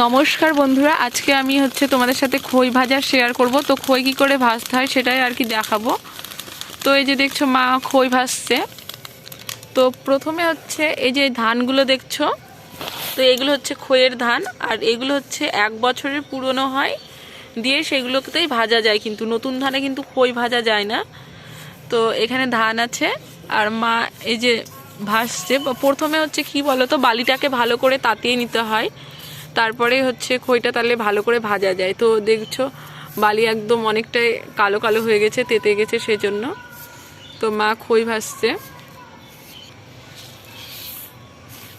নমস্কার বন্ধুরা, আজকে আমি হচ্ছে তোমাদের সাথে খই ভাজা শেয়ার করব। তো খই কী করে ভাজতে হয় সেটাই আর কি দেখাবো। তো এই যে দেখছ মা খই ভাজছে। তো প্রথমে হচ্ছে এই যে ধানগুলো দেখছ, তো এগুলো হচ্ছে খইয়ের ধান, আর এগুলো হচ্ছে এক বছরের পুরনো হয়। দিয়ে সেগুলোতেই ভাজা যায় কিন্তু, নতুন ধানে কিন্তু খই ভাজা যায় না। তো এখানে ধান আছে, আর মা এই যে ভাসছে প্রথমে হচ্ছে কি বলতো, বালিটাকে ভালো করে তাতিয়ে নিতে হয়। তারপরে হচ্ছে খইটা তাহলে ভালো করে ভাজা যায়। তো দেখছ, বালি একদম অনেকটাই কালো কালো হয়ে গেছে, তেতে গেছে সেজন্য। তো মা খই ভাসছে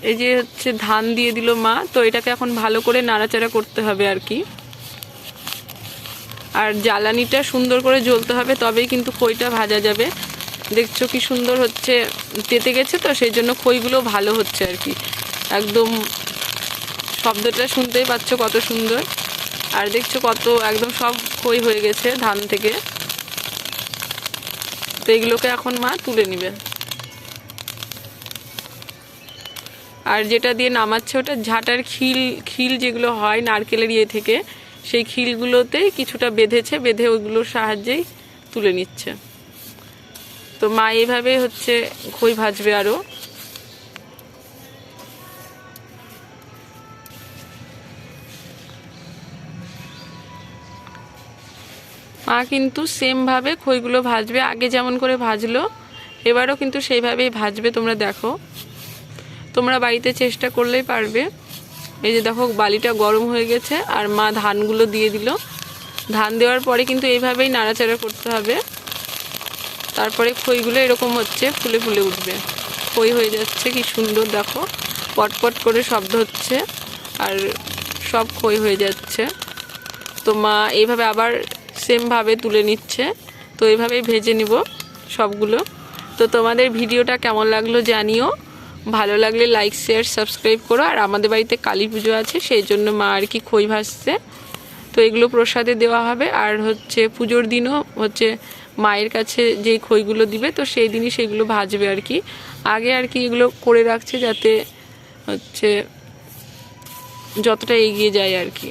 এই যে হচ্ছে ধান দিয়ে দিল মা, তো এটাকে এখন ভালো করে নাড়াচাড়া করতে হবে আর কি। আর জ্বালানিটা সুন্দর করে জ্বলতে হবে, তবেই কিন্তু খইটা ভাজা যাবে। দেখছ কি সুন্দর হচ্ছে, তেতে গেছে তো, সেই জন্য খইগুলো ভালো হচ্ছে আর কি। একদম শব্দটা শুনতেই পাচ্ছ কত সুন্দর। আর দেখছ কত, একদম সব খই হয়ে গেছে ধান থেকে। তো এগুলোকে এখন মা তুলে নিবে। আর যেটা দিয়ে নামাচ্ছে ওটা ঝাঁটার খিল খিল যেগুলো হয় নারকেলের ইয়ে থেকে, সেই খিলগুলোতে কিছুটা বেঁধেছে, বেঁধে ওইগুলোর সাহায্যেই তুলে নিচ্ছে। তো মা এইভাবে হচ্ছে খই ভাজবে আরও মা কিন্তু সেমভাবে খইগুলো ভাজবে। আগে যেমন করে ভাজলো, এবারও কিন্তু সেইভাবেই ভাজবে, তোমরা দেখো। তোমরা বাড়িতে চেষ্টা করলেই পারবে। এই যে দেখো, বালিটা গরম হয়ে গেছে, আর মা ধানগুলো দিয়ে দিল। ধান দেওয়ার পরে কিন্তু এইভাবেই নাড়াচাড়া করতে হবে। তারপরে খইগুলো এরকম হচ্ছে, ফুলে ফুলে উঠবে। খই হয়ে যাচ্ছে, কি সুন্দর, দেখো। পটপট করে শব্দ হচ্ছে, আর সব খই হয়ে যাচ্ছে। তো মা এইভাবে আবার সেমভাবে তুলে নিচ্ছে। তো এইভাবেই ভেজে নিব সবগুলো। তো তোমাদের ভিডিওটা কেমন লাগল জানিও। ভালো লাগলে লাইক শেয়ার সাবস্ক্রাইব করো। আর আমাদের বাড়িতে কালী পুজো আছে, সেই জন্য মা আর কি খই ভাসছে তো এগুলো প্রসাদে দেওয়া হবে। আর হচ্ছে পুজোর দিনও হচ্ছে মায়ের কাছে যেই খইগুলো দিবে, তো সেই দিনই সেগুলো ভাজবে আর কি। আগে আর কি এগুলো করে রাখছে যাতে হচ্ছে যতটা এগিয়ে যায় আর কি।